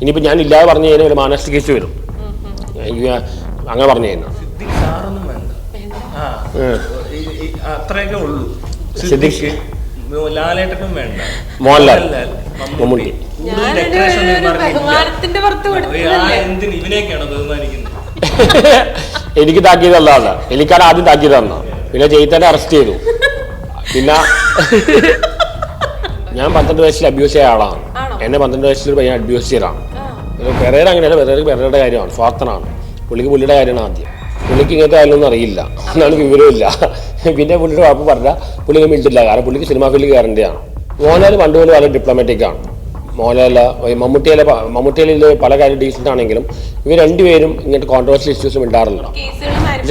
ഇനിയിപ്പോൾ ഞാൻ ഇല്ലാതെ പറഞ്ഞു കഴിഞ്ഞാൽ ഒരു മാനസിക കേസ് വരും. അങ്ങനെ പറഞ്ഞു കഴിഞ്ഞാൽ അത്രയൊക്കെ ഉള്ളൂ. സിദ്ദിഖ് ലാലേട്ടനും വേണ്ട. മോഹൻലാൽ, മമ്മൂട്ടി. എനിക്ക് താക്കിയത് അല്ലാതെ എനിക്കാണ് ആദ്യം താക്കിയത് തന്ന പിന്നെ ജയിത്തന്നെ അറസ്റ്റ് ചെയ്തു. പിന്നെ ഞാൻ പന്ത്രണ്ട് വയസ്സിൽ അബ്യൂസ് ചെയ്ത ആളാണ്? എന്നെ പന്ത്രണ്ട് വയസ്സിൽ പയ്യൻ അബ്യൂസ് ചെയ്തതാണ് ആ. പെരേര അങ്ങനെയല്ല പെരേര പെരയുടെ കാര്യമാണ്. സ്വാർത്ഥനാണ്. പുള്ളിക്ക് പുള്ളിയുടെ കാര്യമാണ് ആദ്യം. പുള്ളിക്ക് ഇങ്ങനത്തെ കാര്യമൊന്നും അറിയില്ല. എന്നാണ് വിവരമില്ല പിന്നെ പുള്ളിയുടെ വാപ്പ് പറഞ്ഞാൽ പുള്ളിക്ക് മിണ്ടില്ല കാരണം പുള്ളിക്ക് സിനിമാ ഫീൽഡ് കയറേണ്ടതാണ് മോഹൻലാൽ പണ്ട് പോലും വളരെ ഡിപ്ലോമാറ്റിക് ആണ്. മോഹൻലാൽ മമ്മൂട്ടിയിലെ മമ്മൂട്ടിയിലെ പല കാര്യം ഡീസന്റ് ആണെങ്കിലും ഇവർ രണ്ടുപേരും ഇങ്ങനത്തെ കോൺട്രവേഴ്സ്യൽ ഇഷ്യൂസും ഉണ്ടാറില്ല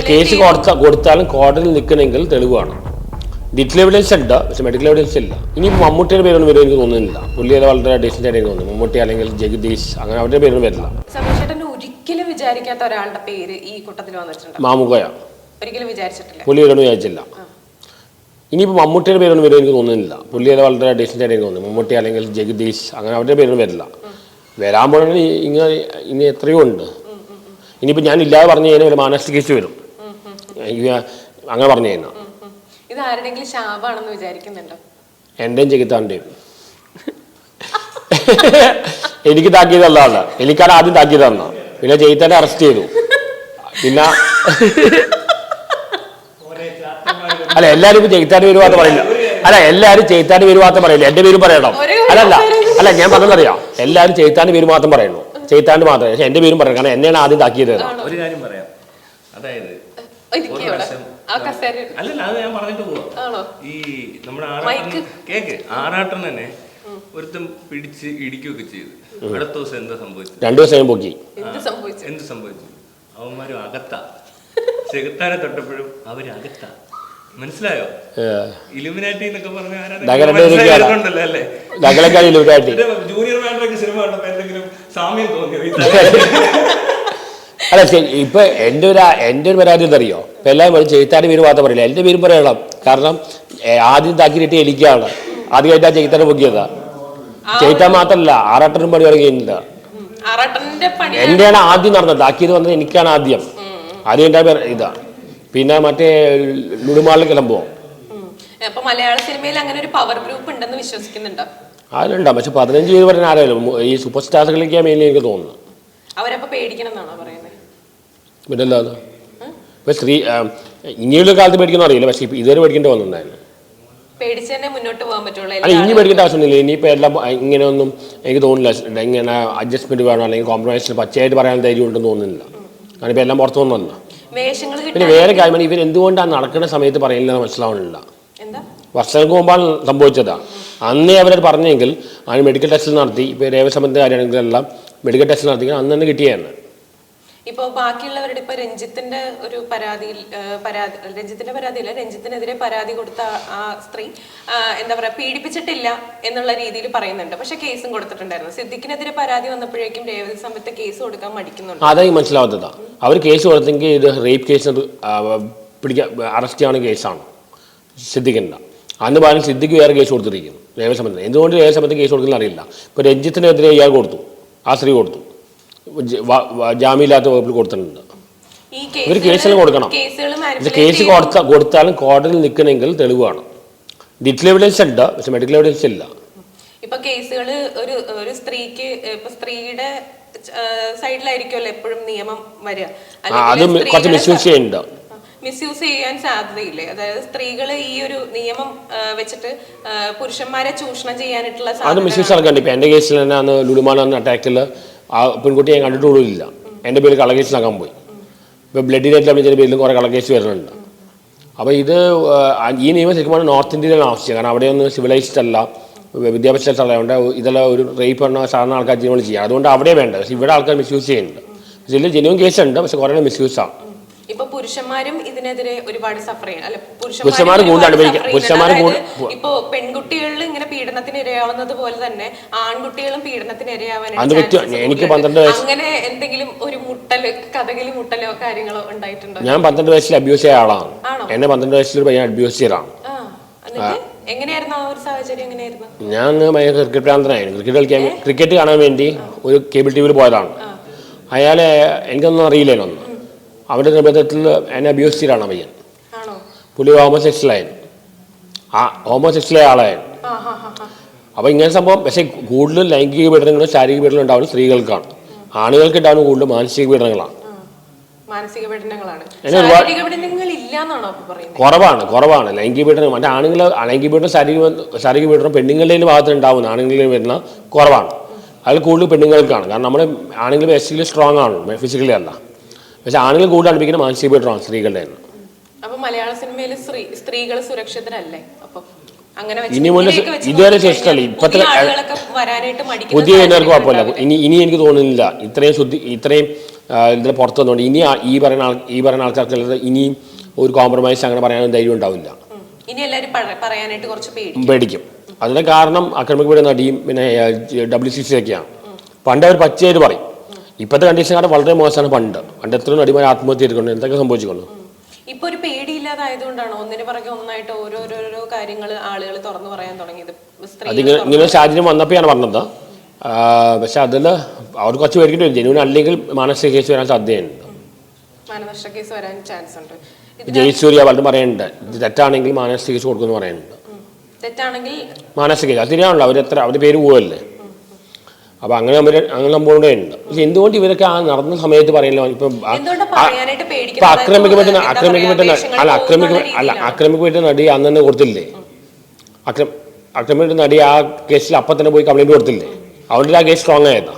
കേസ് കൊടുത്താലും കോടതിയിൽ നിൽക്കണമെങ്കിൽ തെളിവാണ്. ഡിജിറ്റൽ എവിഡൻസ് ഉണ്ട് പക്ഷെ മെഡിക്കൽ എവിഡൻസ് ഇല്ല. ഇനി മമ്മൂട്ടിയുടെ പേരൊന്നും വരും എനിക്ക് തോന്നുന്നില്ല. പുള്ളിയുടെ വളരെ ഡീസന്റ് ആയിട്ട് എനിക്ക് തോന്നുന്നു മമ്മൂട്ടി അല്ലെങ്കിൽ ജഗദീഷ് അങ്ങനെ അവരുടെ പേരൊന്നും വരില്ല. ഒരിക്കലും വിചാരിക്കാത്ത ഒരാളുടെ പേര് ഈ കൂട്ടത്തിൽ വന്നിട്ടുണ്ട്? മാമുകയ ഒരിക്കലും വിചാരിച്ചിട്ടില്ല. പുള്ളി വരുമെന്ന് വിചാരിച്ചില്ല. ഇനിയിപ്പോൾ മമ്മൂട്ടിയുടെ പേരൊന്നും വരും എനിക്ക് തോന്നുന്നില്ല. പുള്ളിയുടെ വളരെ ഡീസന്റ് ആയിട്ട് എനിക്ക് തോന്നുന്നു മമ്മൂട്ടി അല്ലെങ്കിൽ ജഗദീഷ് അങ്ങനെ അവരുടെ പേരൊന്നും വരില്ല. വരാൻ പോകണ ഇങ്ങനെ ഇനി എത്രയോ ഉണ്ട്. ഇനിയിപ്പോൾ ഞാൻ ഇല്ലാതെ പറഞ്ഞു കഴിഞ്ഞാൽ ഒരു മാനസിക കേസ് വരും. അങ്ങനെ പറഞ്ഞു കഴിഞ്ഞാൽ. ഇത് ആരുടെങ്കിലും ശാപാണെന്ന് വിചാരിക്കുന്നുണ്ടോ? എന്റെയും ചെകുത്താന്റെയും എനിക്ക് താക്കീത് അല്ലാതെ എനിക്കാണ് ആദ്യം താക്കിയതാണ് തന്ന പിന്നെ ചെയ്തന്നെ അറസ്റ്റ് ചെയ്തു. പിന്നെ അല്ല എല്ലാരും ഇപ്പൊ ജയിത്താന്റെ പേര് മാത്രം പറയില്ല. അല്ല എല്ലാരും ജയിത്താന്റെ പേര് മാത്രം പറയില്ല. എന്റെ പേര് പറയണം. അല്ലല്ല അല്ല ഞാൻ പറഞ്ഞതറിയാം? എല്ലാരും ജയിത്താന്റെ പേര് മാത്രം പറയുള്ളൂ ചെയ്താണ്ട് മാത്രം. പക്ഷെ എന്റെ പേരും പറയണം. കാരണം എന്നെയാണ് ആദ്യം താക്കിയത് ഒരു കാര്യം പറയാം. അതായത് ഒരു ഇവിടെ. അല്ലല്ല അത് ഞാൻ പറഞ്ഞിട്ട് പോവാം. ഈ നമ്മുടെ. ആറാട്ടൻ കേക്ക് ആറാട്ടൻ തന്നെ ഒരുത്തം പിടിച്ച് ഇടിക്കുകയൊക്കെ ചെയ്തു. അടുത്ത ദിവസം എന്താ സംഭവിച്ചത്? രണ്ടു ദിവസം പൊക്കി എന്ത് സംഭവിച്ചു? എന്ത് സംഭവിച്ചു? അവന്മാരും അകത്ത. ചെകുത്താനെ തൊട്ടപ്പോഴും അവർ അകത്ത മനസ്സിലായോ ഇലുമിനാറ്റി എന്നൊക്കെ പറഞ്ഞ നഗരം പേരൊക്കെ ആരാ? ഉണ്ടല്ലോ അല്ലേ? ജൂനിയർ മാൻഡറൊക്കെ സിനിമ കണ്ടപ്പോ എന്തെങ്കിലും സാമ്യം തോന്നിയോ? അല്ല ഇപ്പൊ എന്റെ ഒരു എന്റെ ഒരു പരാതി എന്തറിയോ? ഇപ്പൊ എല്ലാവരും പറയും ചെയ്ത്താന്റെ പേര് മാത്രം പറയില്ല. എന്റെ പേരും പറയണം. കാരണം ആദ്യം ആദ്യം താക്കിയിട്ട് എനിക്കാണ് ആദ്യം കഴിഞ്ഞാൽ ചെയ്ത്താനെ പൊക്കിയതാ. ചെയ്താൻ മാത്രമല്ല ആറാട്ടനും പണി തുടങ്ങിയില്ല എന്റെയാണ് എന്റെയാണ് ആദ്യം നടന്നത്. താക്കിയത് വന്നത് എനിക്കാണ് ആദ്യം. ആദ്യം എന്റെ ഇതാ. പിന്നെ മറ്റേ ലുടുമാളിൽ കിളമ്പോ അതിലുണ്ടാ അപ്പൊ മലയാള സിനിമയിൽ അങ്ങനെ ഒരു പവർ ഗ്രൂപ്പ് ഉണ്ടെന്ന് വിശ്വസിക്കുന്നുണ്ടോ? അതിലുണ്ടാവും പക്ഷെ പതിനഞ്ച് പേര് പറഞ്ഞ ആരായാലും ഈ സൂപ്പർ സ്റ്റാർസുകളിലേക്കാണ് മെയിൻ എനിക്ക് തോന്നുന്നു അവരപ്പോ പേടിക്കണം എന്നാണോ പറയുന്നത്? പിന്നെ അല്ലാതെ ഇപ്പൊ സ്ത്രീ ഇനിയുള്ള കാലത്ത് പേടിക്കുന്ന അറിയില്ല പക്ഷെ ഇപ്പൊ ഇതുവരെ പേടിക്കേണ്ടി വന്നിട്ടുണ്ടായിരുന്നു അല്ല ഇനി പേടിക്കേണ്ട ആവശ്യമൊന്നുമില്ല. ഇനിയിപ്പോൾ എല്ലാം ഇങ്ങനെയൊന്നും എനിക്ക് തോന്നുന്നില്ല. ഇങ്ങനെ അഡ്ജസ്റ്റ്മെന്റ് വേണം അല്ലെങ്കിൽ കോംപ്രമൈസിൽ പച്ചയായിട്ട് പറയാൻ ധൈര്യം ഉണ്ടെന്ന് തോന്നുന്നില്ല. കാരണം ഇപ്പോൾ എല്ലാം പുറത്തു വന്നല്ല പിന്നെ വേറെ കാര്യം ഇവർ എന്തുകൊണ്ടാണ് നടക്കുന്ന സമയത്ത് പറയുന്നില്ല മനസ്സിലാവണില്ല വർഷങ്ങൾക്ക് മുമ്പാണ് സംഭവിച്ചതാ. അന്നേ അവരത് പറഞ്ഞെങ്കിൽ അതിന് മെഡിക്കൽ ടെസ്റ്റ് നടത്തി ഇപ്പോൾ രേവസംബന്ധ കാര്യമാണെങ്കിലെല്ലാം മെഡിക്കൽ ടെസ്റ്റ് നടത്തി അന്ന് തന്നെ കിട്ടിയായിരുന്നു ഇപ്പൊ ബാക്കിയുള്ളവരുടെ ഇപ്പൊ രഞ്ജിത്തിന്റെ ഒരു പരാതിയിൽ പരാതി രഞ്ജിത്തിന്റെ പരാതിയില്ല രഞ്ജിത്തിനെതിരെ പരാതി കൊടുത്ത ആ- സ്ത്രീ എന്താ പറയാ പീഡിപ്പിച്ചിട്ടില്ല എന്നുള്ള രീതിയിൽ പറയുന്നുണ്ട്. പക്ഷെ കേസും കൊടുത്തിട്ടുണ്ടായിരുന്നു. സിദ്ദിഖിനെതിരെ പരാതി വന്നപ്പോഴേക്കും രേവതി സമയത്ത് കേസ് കൊടുക്കാൻ മടിക്കുന്നുണ്ട്. അതായി മനസ്സിലാവാത്തതാ. അവർ കേസ് കൊടുത്തെങ്കിൽ ഇത് റേപ്പ് കേസ് പിടിക്കാൻ അറസ്റ്റ് ചെയ്യുന്ന കേസാണ് സിദ്ദിഖിന്റെ. അന്ന് പറഞ്ഞ് സിദ്ദിഖ് വേറെ കേസ് കൊടുത്തിരിക്കുന്നു രേവതി സമയത്ത്. എന്തുകൊണ്ട് രേവതി സമയത്ത് കേസ് കൊടുക്കുന്ന അറിയില്ല. ഇപ്പോൾ രഞ്ജിത്തിനെതിരെ ഇയാൾ കൊടുത്തു ആ സ്ത്രീ കൊടുത്തു. ജാമ്യമില്ലാത്ത വകുപ്പിൽ കൊടുത്തിട്ടുണ്ട്. ഇവർ കേസിൽ കൊടുക്കണം. പക്ഷെ കേസ് കൊടുത്ത കൊടുത്താലും കോടതിയിൽ നിൽക്കണമെങ്കിൽ തെളിവാണ്. ഡിജിറ്റൽ എവിഡൻസ് ഉണ്ട് പക്ഷെ മെഡിക്കൽ എവിഡൻസ് ഇല്ല. ഇപ്പൊ കേസുകൾ ഒരു ഒരു സ്ത്രീക്ക് ഇപ്പൊ സ്ത്രീയുടെ സൈഡിലായിരിക്കുമല്ലോ എപ്പോഴും നിയമം വരിക. അത് കുറച്ച് മിസ്യൂസ് ചെയ്യുന്നുണ്ട്. മിസ്യൂസ് ചെയ്യാൻ സാധ്യതയില്ലേ? അതായത് സ്ത്രീകൾ ഈ ഒരു നിയമം വെച്ചിട്ട് പുരുഷന്മാരെ ചൂഷണം ചെയ്യാനായിട്ടുള്ള അത് മിസ്യൂസ് നടക്കണ്ട ഇപ്പം എന്റെ കേസിൽ തന്നെ അന്ന് ലുലുമാൻ അറ്റാക്കിൽ ആ പെൺകുട്ടിയെ ഞാൻ കണ്ടിട്ടുള്ളില്ല എന്റെ പേര് നടക്കാൻ പോയി. ഇപ്പോൾ ബ്ലഡ് റേറ്റ് അഭിനയിച്ചതിന്റെ പേരിൽ കുറേ കളകേസ് വരുന്നുണ്ട്. അപ്പോൾ ഇത് ഈ നിയമം ശരിക്കും നോർത്ത് ഇന്ത്യയിലാണ് ആവശ്യം. കാരണം അവിടെയൊന്നും സിവിലൈസ്ഡ് അല്ല വിദ്യാഭ്യാസ സ്ഥലമുണ്ട് ഇതെല്ലാം ഒരു റേപ്പ് പറഞ്ഞ സാധാരണ ആൾക്കാർ ജീവനം ചെയ്യുക അതുകൊണ്ട് അവിടെ വേണ്ട. പക്ഷേ ഇവിടെ ആൾക്കാർ മിസ്യൂസ് ചെയ്യുന്നുണ്ട്. ഇതിൽ ജനുവൻ കേസുണ്ട് പക്ഷേ കുറേ മിസ്യൂസാണ് പുരുഷന്മാരും ഇതിനെതിരെ ഒരുപാട് സഫർ ചെയ്യണം. അല്ലെ പുരുഷന്മാർ കൂടു- ഇപ്പൊ പെൺകുട്ടികളിൽ ഇങ്ങനെ പീഡനത്തിന് ഇരയാവുന്നത് പോലെ തന്നെ ആൺകുട്ടികളും പീഡനത്തിന് chances എനിക്ക്. പന്ത്രണ്ട് വയസ്സ് അങ്ങനെ എന്തെങ്കിലും ഒരു മുട്ടൽ കഥകളി മുട്ടലോ കാര്യങ്ങളോ ഉണ്ടായിട്ടുണ്ടോ? ഞാൻ പന്ത്രണ്ട് വയസ്സിൽ അബ്യൂസ് ചെയ്ത ആളാണ്? എന്നെ പന്ത്രണ്ട് വയസ്സിൽ ഒരു പയ്യൻ അബ്യൂസ് ചെയ്തതാണ് ഞാൻ ഭയങ്കര ക്രിക്കറ്റ് പ്രാന്തനായിരുന്നു ക്രിക്കറ്റ് കളിക്കാൻ ക്രിക്കറ്റ് കാണാൻ വേണ്ടി ഒരു കേബിൾ ടി വിയിൽ പോയതാണ്. അയാളെ എനിക്കൊന്നും അറിയില്ലല്ലോ ഒന്നും അവരുടെ നിർബന്ധത്തിൽ എന്നെ അബ്യൂസ് ചെയ്താണ് പയ്യൻ ആണോ? പുള്ളി ഹോമോസെക്സ്വലായിരുന്നു ആ ഹോമോസെക്സ്വലായ ആളായിരുന്നു. ആ ഹാ ഹാ ഹാ. അപ്പോൾ ഇങ്ങനെ സംഭവം പക്ഷേ കൂടുതലും ലൈംഗിക പീഡനങ്ങളും ശാരീരിക പീഡനങ്ങളും ഉണ്ടാവുന്നത് സ്ത്രീകൾക്കാണ്. ആണുങ്ങൾക്ക് ഉണ്ടാവുന്ന കൂടുതൽ മാനസിക പീഡനങ്ങളാണ്. മാനസിക പീഡനങ്ങളാണ്. കുറവാണ് കുറവാണ്. ലൈംഗിക പീഡനം മറ്റേ ആണുങ്ങൾ ലൈംഗിക പീഡനം ശാരീരിക ശാരീരിക പീഡനം പെണ്ണുങ്ങളുടെ ഭാഗത്ത് ഉണ്ടാവുന്ന ആണുങ്ങളിൽ വരുന്ന കുറവാണ്. അതിൽ കൂടുതൽ പെണ്ണുങ്ങൾക്കാണ്. കാരണം നമ്മുടെ ആണുങ്ങൾ ബേസിക്കലി സ്ട്രോങ് ആണ് ഫിസിക്കലി അല്ല. പക്ഷേ ആണുങ്ങൾ കൂടുതൽ അടുപ്പിക്കുന്ന മാനസിക പീഡനമാണ് സ്ത്രീകളുടെ അപ്പൊ മലയാള സിനിമയിൽ സ്ത്രീ സ്ത്രീകൾ സുരക്ഷിതരല്ലേ? അപ്പൊ അങ്ങനെ ഇനി വെച്ച് ഇതുവരെ ശിഷ്ടമല്ല. ഇപ്പത്തെ- പുതിയ സാഹചര്യം കുഴപ്പമില്ല. ഇനി ഇനി എനിക്ക് തോന്നുന്നില്ല. ഇത്രയും ശുദ്ധി ഇത്രയും ഇതിൽ പുറത്ത് വന്നുകൊണ്ട് ഇനി ഈ പറയുന്ന ആൾ ഈ പറയുന്ന ആൾക്കാർക്ക് ഇനിയും ഒരു കോംപ്രമൈസ് അങ്ങനെ പറയാനും ധൈര്യം ഉണ്ടാവില്ല. ഇനി എല്ലാരും പറയാനായിട്ട് കുറച്ച് പേടി പേടിക്കും. അതിന്റെ കാരണം അക്രമിക്കപ്പെടുന്ന നടിയും പിന്നെ ഡബ്ല്യു സി സി ഒക്കെയാണ്. പണ്ട് അവർ പച്ചയായിട്ട് പറയും. ഇപ്പോഴത്തെ കണ്ടീഷൻ കാരണം വളരെ മോശമാണ് പണ്ട്. പണ്ട് എത്ര അടിമാരി ആത്മഹത്യ ചെയ്തിട്ടുണ്ട്. എന്തൊക്കെ സംഭവിച്ചിട്ടുണ്ട് ഇപ്പൊ ഒരു പേടിയില്ലാതായതുകൊണ്ടാണ്? ഒന്നിനു പുറകെ ഒന്നായിട്ട് ഓരോരോരോ കാര്യങ്ങൾ ആളുകൾ തുറന്നു പറയാൻ തുടങ്ങിയത്. ഇങ്ങനെ സാഹചര്യം വന്നപ്പോഴാണ് പറഞ്ഞത്. പക്ഷെ അതിൽ അവർ കുറച്ച് പേടിക്കേണ്ടി വരും ജനുവിന് അല്ലെങ്കിൽ മാനസിക കേസ് വരാൻ സാധ്യതയുണ്ട്. മാനസിക കേസ് വരാൻ ചാൻസ് ഉണ്ട്. പലരും പറയുന്നുണ്ട് തെറ്റാണെങ്കിൽ മാനസിക കേസ് കൊടുക്കുമെന്ന് പറയുന്നുണ്ട്. തെറ്റാണെങ്കിൽ മാനസിക കേസ് അത് ശരിയാണല്ലോ. അവരെത്ര അവരുടെ പേര് പോവല്ലേ? അപ്പോൾ അങ്ങനെ അവർ അങ്ങനെ ഉണ്ട്. പക്ഷെ എന്തുകൊണ്ട് ഇവരൊക്കെ ആ നടന്ന സമയത്ത് പറയുന്നില്ല ഇപ്പം? ഇപ്പൊ ആക്രമിക്കപ്പെട്ട ആക്രമിക്കപ്പെട്ട അല്ല ആക്രമിക്ക അല്ല. ആക്രമിക്കപ്പെട്ട നടി അന്ന് തന്നെ കൊടുത്തില്ലേ? ആക്രം ആക്രമിക്കപ്പെട്ട നടി ആ കേസിൽ അപ്പം തന്നെ പോയി കംപ്ലൈന്റ് കൊടുത്തില്ലേ? അവരുടെ ആ കേസ് സ്ട്രോങ് ആയതാ.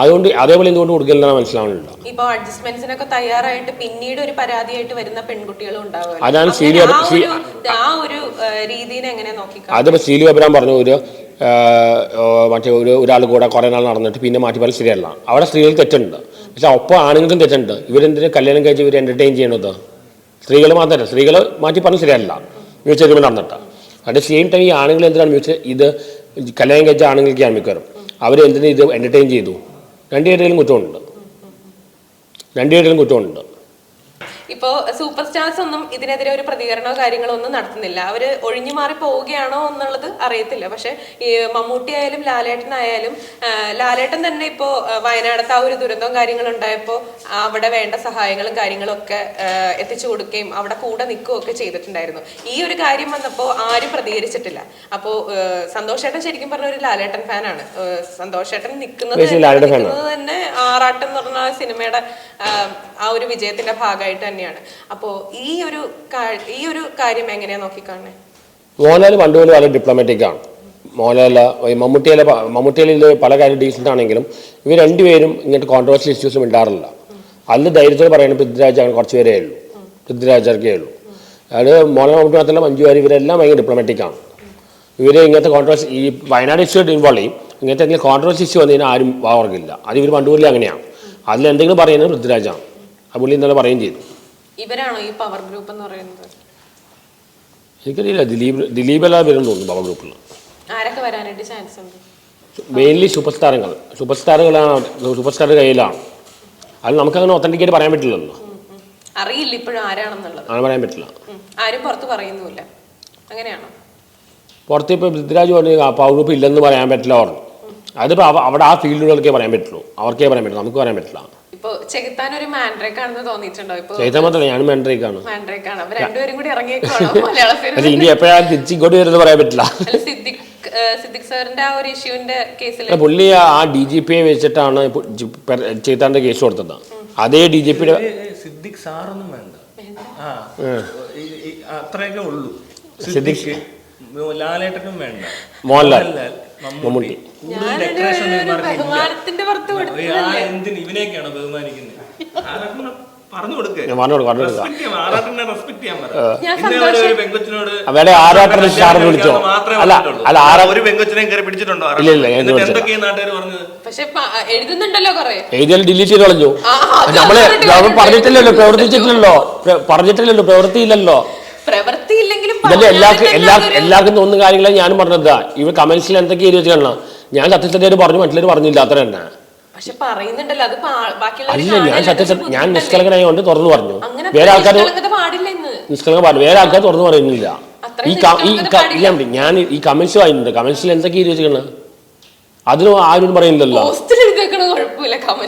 അതുകൊണ്ട് അതേപോലെ എന്തുകൊണ്ട് കൊടുക്കില്ലെന്നാണ് മനസ്സിലാവുന്നില്ല. ഇപ്പൊ അഡ്ജസ്റ്റ്മെന്റ്സിനൊക്കെ തയ്യാറായിട്ട് പിന്നീട് ഒരു പരാതിയായിട്ട് വരുന്ന പെൺകുട്ടികളും ഉണ്ടാവുമല്ലോ. അതാണ് സീലി അബ്രാം പറഞ്ഞു ഒരു മറ്റേ ഒരു ഒരാൾ കൂടെ കുറേ നാൾ നടന്നിട്ട് പിന്നെ മാറ്റി പറഞ്ഞാൽ ശരിയല്ല. അവിടെ സ്ത്രീകൾ തെറ്റുണ്ട്. പക്ഷെ ഒപ്പം ആണുങ്ങൾക്കും തെറ്റുണ്ട്. ഇവരെന്തിനു കല്യാണം കഴിച്ച് ഇവർ എന്റർടൈൻ ചെയ്യണത്? സ്ത്രീകൾ മാത്രമല്ല. സ്ത്രീകൾ മാറ്റി പറഞ്ഞ് ശരിയല്ല. മ്യൂച്വൽ ഇവിടെ നടന്നിട്ട്. അറ്റ് സെയിം ടൈം ഈ ആണുങ്ങൾ എന്തിനാണ് മ്യൂച്വൽ ഇത് കല്യാണം കഴിച്ച ആണുങ്ങൾക്കാണ് മിക്കവാറും. അവർ എന്തിനു ഇത് എന്റർടൈൻ ചെയ്തു? രണ്ടുപേരുടെയും കുറ്റമുണ്ട്. രണ്ടുപേരുടെയും കുറ്റമുണ്ട്. ഇപ്പോ സൂപ്പർ സ്റ്റാർസ് ഒന്നും ഇതിനെതിരെ ഒരു പ്രതികരണമോ കാര്യങ്ങളോ ഒന്നും നടത്തുന്നില്ല. അവർ ഒഴിഞ്ഞു മാറി പോവുകയാണോ എന്നുള്ളത് അറിയത്തില്ല. പക്ഷെ ഈ മമ്മൂട്ടി ആയാലും ലാലേട്ടനായാലും ലാലേട്ടൻ തന്നെ ഇപ്പോ വയനാടത്ത് ആ ഒരു ദുരന്തവും കാര്യങ്ങളും ഉണ്ടായപ്പോൾ അവിടെ വേണ്ട സഹായങ്ങളും കാര്യങ്ങളും ഒക്കെ എത്തിച്ചു കൊടുക്കുകയും അവിടെ കൂടെ നിൽക്കുകയും ഒക്കെ ചെയ്തിട്ടുണ്ടായിരുന്നു. ഈ ഒരു കാര്യം വന്നപ്പോൾ ആരും പ്രതികരിച്ചിട്ടില്ല. അപ്പോൾ സന്തോഷ് സന്തോഷേട്ടൻ ശരിക്കും പറഞ്ഞ ഒരു ലാലേട്ടൻ ഫാനാണ് സന്തോഷ് ആണ്. നിൽക്കുന്നത് തന്നെ ആറാട്ടം എന്ന് പറഞ്ഞ സിനിമയുടെ ആ, ഒരു വിജയത്തിന്റെ ഭാഗമായിട്ട് തന്നെയാണ്. അപ്പോ ഈ ഒരു ഈ ഒരു കാര്യം എങ്ങനെയാ നോക്കിക്കാണേ മോഹൻലാൽ പണ്ട് വളരെ ഡിപ്ലോമാറ്റിക് ആണ്. മോഹൻലാൽ മമ്മൂട്ടിയിലെ മമ്മൂട്ടിയിലെ പല കാര്യം ഡീസന്റ് ആണെങ്കിലും ഇവർ രണ്ടുപേരും ഇങ്ങനത്തെ കോൺട്രവേഴ്സ്യൽ ഇഷ്യൂസും ഉണ്ടാറില്ല അതിൽ ധൈര്യത്തിൽ പറയുന്നത് പൃഥ്വിരാജ് ആണ് കുറച്ച് പേരേ ഉള്ളൂ. പൃഥ്വിരാജർക്കേ ഉള്ളൂ. അത് മോഹൻലാൽ മമ്മൂട്ടി മാത്രമല്ല മഞ്ജു വാര്യർ ഇവരെല്ലാം ഭയങ്കര ഡിപ്ലോമാറ്റിക് ആണ്. ഇവർ ഇങ്ങനത്തെ കോൺട്രവേഴ്സ് ഈ വയനാട് ഇഷ്യൂ ഇൻവോൾവ് ചെയ്യും. ഇങ്ങനത്തെ എന്തെങ്കിലും കോൺട്രവേഴ്സി ഇഷ്യൂ വന്നു കഴിഞ്ഞാൽ ആരും വാർക്കില്ല അത് ഇവർ പണ്ടുപോലെ പോലും അങ്ങനെയാണ്. അതിൽ എന്തെങ്കിലും പറയുന്നത് പൃഥ്വിരാജാണ്. ആ പുള്ളി ഇന്നലെ പറയുകയും ചെയ്തു. ഇവരാണോ ഈ പവർ ഗ്രൂപ്പ് എന്ന് പറയുന്നത്? എനിക്കറിയില്ല ദിലീപ് ദിലീപ് എല്ലാം വരും തോന്നുന്നു പവർ ഗ്രൂപ്പിൽ ആരൊക്കെ വരാനായിട്ട് ചാൻസ് ഉണ്ട്? മെയിൻലി സൂപ്പർ സ്റ്റാറുകൾ സൂപ്പർ സ്റ്റാറുകളാണ് സൂപ്പർ സ്റ്റാറുടെ കയ്യിലാണ്. അത് നമുക്കങ്ങനെ ഒത്തന്റിക്കായിട്ട് പറയാൻ പറ്റില്ലല്ലോ. അറിയില്ല ഇപ്പോഴും ആരാണെന്നുള്ളത്. അങ്ങനെ പറയാൻ പറ്റില്ല. ആരും പുറത്ത് പറയുന്നുമില്ല. അങ്ങനെയാണോ? പുറത്ത് ഇപ്പോൾ പൃഥ്വിരാജ് പറഞ്ഞു പവർ ഗ്രൂപ്പ് ഇല്ലെന്ന് പറയാൻ പറ്റില്ല പറഞ്ഞു. അതിപ്പോൾ അവ- അവിടെ ആ ഫീൽഡുകൾക്കേ പറയാൻ പറ്റുള്ളൂ. അവർക്കേ പറയാൻ പറ്റുള്ളൂ. നമുക്ക് പറയാൻ പറ്റില്ല. ഇപ്പൊ ചെകുത്താൻ ഒരു മാൻഡ്രേക്ക് ആണെന്ന് തോന്നിയിട്ടുണ്ടോ മാത്രമല്ല മാൻഡ്രേക്ക് ആണ് അപ്പൊ രണ്ടുപേരും കൂടി ഇറങ്ങിയേക്കുവാണോ മലയാള സിനിമ ഇനി എപ്പോഴാണ് തിരിച്ച് ഇങ്ങോട്ട് വരുന്നത് പറയാൻ പറ്റില്ല. സിദ്ദിഖ് സിദ്ദിഖ് സാറിന്റെ ആ ഒരു ഇഷ്യൂവിന്റെ കേസിൽ പുള്ളി ആ ഡി ജി പിയെ വെച്ചിട്ടാണ് ചൈത്താന്റെ കേസ് കൊടുത്തത്. അതേ ഡി ജി പിയുടെ ഏ, സിദ്ദിഖ് സാറൊന്നും വേണ്ട. അത്രയൊക്കെ ഉള്ളൂ. സിദ്ദിഖ് ലാലേട്ടനും വേണ്ട. മോഹൻലാൽ, മമ്മൂട്ടി. ഇവനെയൊക്കെയാണോ ബഹുമാനിക്കുന്നത് പറഞ്ഞു കൊടുക്കുക ആരാട്ടനെ സ്റ്റാർ വിളിച്ചോ? അല്ല, പറഞ്ഞിട്ടുള്ളൂ. അല്ല, ആരാ- ഒരു പെങ്കൊച്ചിനെയും കയറി പിടിച്ചിട്ടുണ്ടോ ഇല്ല, ഇല്ല, ഡിലീറ്റ് ചെയ്ത് കളഞ്ഞു ആ, നമ്മൾ. പറഞ്ഞിട്ടില്ലല്ലോ പ്രവർത്തിച്ചിട്ടില്ലല്ലോ. പറഞ്ഞിട്ടില്ലല്ലോ പ്രവൃത്തിയില്ലല്ലോ. പ്രവൃത്തിയില്ലെങ്കിലും ഇതല്ലേ എല്ലാവർക്കും എല്ലാ എല്ലാവർക്കും തോന്നുന്ന കാര്യങ്ങളെ ഞാനും പറഞ്ഞതാ. ഇവ കമന്റ്സിൽ എന്തൊക്കെ എഴുതി വെച്ചാണ് ഞാൻ സത്യസത്യമായിട്ട് പറഞ്ഞു മറ്റുള്ളവർ പറഞ്ഞില്ല അത്ര തന്നെ. അല്ല ഞാൻ സത്യസത്യ ഞാൻ നിഷ്കളങ്കനായ കൊണ്ട് തുറന്നു പറഞ്ഞു. വേറെ ആൾക്കാർ നിഷ്കളങ്ക പാടില്ല വേറെ ആൾക്കാർ തുറന്നു പറയുന്നില്ല. ഈ ഈ തെറ്റാവുന്നത് ഞാൻ ഈ കമന്റ്സ് വായിട്ടുണ്ട് കമന്റ്സിൽ എന്തൊക്കെ എഴുതി വെച്ചാണ് അതിനും ആരും പറയുന്നില്ലല്ലോ.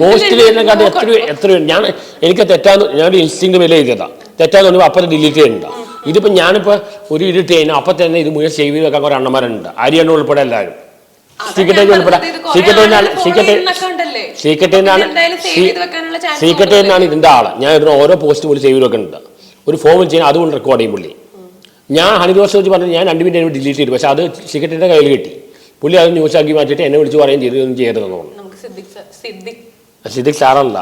പോസ്റ്റിൽ എഴുതുന്നതിനെക്കാട്ടി എത്ര എത്ര ഞാൻ എനിക്ക് തെറ്റാന്ന് ഞാൻ ഇൻസ്റ്റിങ് വില ചെയ്തതാ തെറ്റാന്ന് പറഞ്ഞു അപ്പം ഡിലീറ്റ് ചെയ്യുന്നുണ്ട്? ഇതിപ്പോ ഞാനിപ്പോൾ ഒരു ഇരുട്ട് കഴിഞ്ഞാൽ അപ്പം തന്നെ ഇത് മുഴുവൻ സേവ് ചെയ്ത് വെക്കാൻ കുറെ അണ്ണന്മാരുണ്ട്. ആര്യാണ് ഉൾപ്പെടെ എല്ലാവരും സീക്രട്ടേജ് ഉൾപ്പെടെ പറഞ്ഞത്. ഇത് കുറേ സീക്രട്ടേജിനാണ് ഇതിന്റെ ചെയ്യുന്ന ആൾ. ഞാൻ ഇടുന്ന ഓരോ പോസ്റ്റ് പോലും സേവ് ചെയ്ത് വെക്കുന്നുണ്ട്. ഒരു ഫോം ചെയ്യാൻ അതുകൊണ്ട് റെക്കോർഡ് ചെയ്യും പുള്ളി. ഞാൻ ഹണിദോഷം വെച്ച് പറഞ്ഞു ഞാൻ രണ്ട് മിനിറ്റ് ഡിലീറ്റ് ചെയ്തു. പക്ഷെ അത് സെക്രട്ടറിയുടെ കയ്യിൽ കിട്ടി. പുള്ളി അത് ന്യൂസ് ആക്കി മാറ്റിയിട്ട് എന്നെ വിളിച്ച് പറയും ചെയ്തു ചെയ്തു ചെയ്യരുതെന്ന് തോന്നുന്നു. സിദ്ദിഖ് സാറല്ല.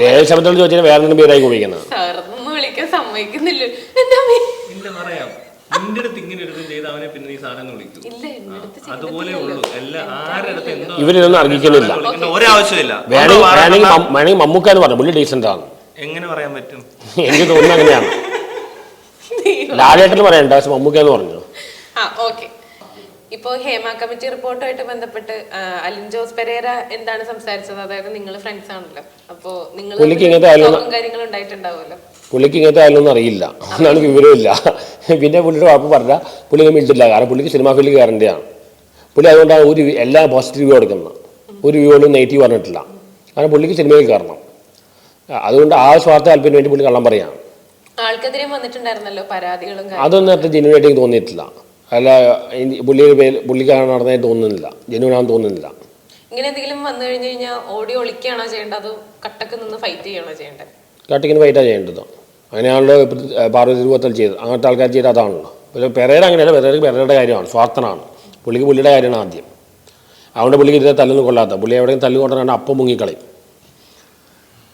ദേവശബ്ദത്തിൽ ചോദിച്ചാൽ വേറെ എന്തെങ്കിലും പേരായി ഉപയോഗിക്കുന്നത് സാറൊന്നും വിളിക്കാൻ സമ്മതിക്കുന്നില്ല എന്റെ അമ്മേ. ഇല്ല പറയാം. നിന്റെ അടുത്ത് ഇങ്ങനെ ഒരു ചെയ്ത് അവനെ പിന്നെ നീ സാധനം വിളിക്കും. ഇല്ല എന്റെ അതുപോലെ ഉള്ളൂ. എല്ലാ എന്തോ ഇവരിതൊന്നും അറിയിക്കുന്നില്ല. ഒരാവശ്യമില്ല. വേണമെങ്കിൽ മമ്മൂക്ക എന്ന് പറഞ്ഞു പുള്ളി ഡീസന്റ് ആണ്. എങ്ങനെ പറയാൻ പറ്റും? എനിക്ക് തോന്നുന്നു അങ്ങനെയാണ്. ലാലേട്ടന് പറയണ്ട പക്ഷെ മമ്മൂക്കാന്ന് പറഞ്ഞു. ആ ഓക്കെ. ഇപ്പോ ഹേമ കമ്മിറ്റി റിപ്പോർട്ടുമായിട്ട് ബന്ധപ്പെട്ട് അലിൻ ജോസ് പെരേര എന്താണ് സംസാരിച്ചത്? അതായത് നിങ്ങൾ ഫ്രണ്ട്സ് ആണല്ലോ. അപ്പോ നിങ്ങൾ കാര്യങ്ങൾ ഉണ്ടായിട്ടുണ്ടാവുമല്ലോ. പുള്ളിക്ക് ഇങ്ങനത്തെ ആയാലൊന്നും അറിയില്ല. അതാണ് വിവരമില്ല പിന്നെ പുള്ളിയുടെ വാപ്പ് പറഞ്ഞാൽ പുള്ളി മിണ്ടില്ല. കാരണം പുള്ളിക്ക് സിനിമാ ഫീൽഡിൽ കയറേണ്ടതാണ് പുള്ളി അതുകൊണ്ടാണ് ഒരു എല്ലാ പോസിറ്റീവ് വ്യൂ കൊടുക്കുന്നത് ഒരു റിവ്യൂകളും നെഗറ്റീവ് പറഞ്ഞിട്ടില്ല. കാരണം പുള്ളിക്ക് സിനിമയിൽ കയറണം. അതുകൊണ്ട് ആ സ്വാർത്ഥ താല്പര്യം വേണ്ടി പുള്ളി കള്ളം പറയാം. ആൾക്കെതിരെ വന്നിട്ടുണ്ടായിരുന്നല്ലോ പരാതികളും അതൊന്നും അത്ര ജെന്യൂനായിട്ട് എനിക്ക് തോന്നിയിട്ടില്ല. അല്ല പുള്ളി പുള്ളിയുടെ പേര് പുള്ളിക്കാണ് നടന്നതായിട്ട് തോന്നുന്നില്ല. ജനുവിനാണെന്ന് തോന്നുന്നില്ല. ഇങ്ങനെ എന്തെങ്കിലും വന്നു കഴിഞ്ഞു കഴിഞ്ഞാൽ ഓടി ഒളിക്കുകയാണോ ചെയ്യേണ്ടത്? അതോ കട്ടക്ക് നിന്ന് ഫൈറ്റ് ചെയ്യണോ ചെയ്യേണ്ടത്? കട്ടക്കിന് ഫൈറ്റാണ് ചെയ്യേണ്ടത്. അങ്ങനെയാണല്ലോ പാർവതി രൂപത്തിൽ ചെയ്തത്. അങ്ങനത്തെ ആൾക്കാർ ചെയ്ത് അതാണല്ലോ. പക്ഷേ പെരേര അങ്ങനെയല്ല പെരേര പെരയുടെ കാര്യമാണ് സ്വാർത്ഥനാണ്. പുള്ളിക്ക് പുള്ളിയുടെ കാര്യമാണ് ആദ്യം. അതുകൊണ്ട് പുള്ളിക്ക് ഇതിനെ തല്ലൊന്നും കൊള്ളാത്ത. പുള്ളി എവിടെയും തല്ലു കൊണ്ടാണ് അപ്പം മുങ്ങിക്കളയും.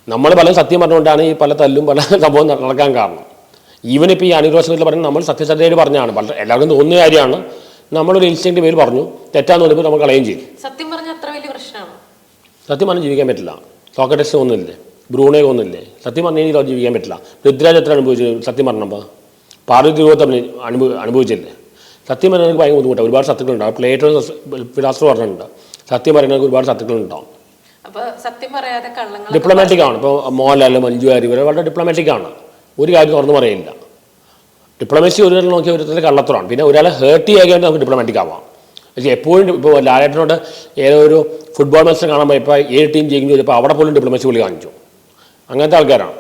നമ്മൾ പല സത്യം പറഞ്ഞുകൊണ്ടാണ് ഈ പല തല്ലും പല സംഭവം നടക്കാൻ കാരണം. ഈവൻ ഇപ്പോൾ ഈ അണിറോഷനിൽ പറഞ്ഞാൽ നമ്മൾ സത്യസന്ധതയിൽ പറഞ്ഞാണ് പല എല്ലാവർക്കും തോന്നുന്ന കാര്യമാണ്. നമ്മളൊരു ഇൻസ്റ്റിന്റെ പേര് പറഞ്ഞു. തെറ്റാന്ന് തോന്നിയപ്പോൾ നമ്മൾ കളയും ചെയ്യും സത്യം പറഞ്ഞാൽ അത്ര വലിയ പ്രശ്നമാണ്? സത്യം പറഞ്ഞ് ജീവിക്കാൻ പറ്റില്ല. സോക്കറ്റസ് ഒന്നുമില്ലേ? ബ്രൂണേ ഒന്നുമില്ലേ സത്യം പറഞ്ഞു കഴിഞ്ഞാൽ ജീവിക്കാൻ പറ്റില്ല. പൃഥ്വിരാജ് എത്ര അനുഭവിച്ചു? സത്യം പറഞ്ഞപ്പോൾ. പാർവതി രൂപത്തെ അനുഭവ അനുഭവിച്ചില്ലേ? സത്യം പറയുന്നത് ഭയങ്കര ബുദ്ധിമുട്ടാണ്. ഒരുപാട് സത്യങ്ങളുണ്ട് പ്ലേറ്റോ ഫിലാസഫർ പറഞ്ഞിട്ടുണ്ട്. സത്യം പറയുന്നത് ഒരുപാട് സത്യങ്ങളുണ്ടാവും അപ്പോൾ സത്യം പറയാതെ കള്ളങ്ങൾ ഡിപ്ലോമാറ്റിക് ആണ്. ഇപ്പോൾ മോഹൻലാൽ മഞ്ജു വാര്യർ ഇവരെ വളരെ ഡിപ്ലോമാറ്റിക് ആണ്. ഒരു കാര്യം തുറന്നു പറയില്ല ഡിപ്ലോമസി ഒരു തരം നോക്കിയ ഒരു കള്ളത്തരമാണ്. പിന്നെ ഒരാളെ ഹേർട്ട് ചെയ്യാൻ നമുക്ക് ഡിപ്ലോമാറ്റിക് ആവാം. പക്ഷേ എപ്പോഴും ഇപ്പോൾ ലാലേട്ടനോട് ഏതോ ഒരു ഫുട്ബോൾ മത്സരം കാണുമ്പോൾ ഇപ്പോൾ ഏഴ് ടീം ജയിക്കുന്നു ഇപ്പോൾ അവിടെ പോലും ഡിപ്ലോമസി വിളി കാണിച്ചു. അങ്ങനത്തെ ആൾക്കാരാണ്.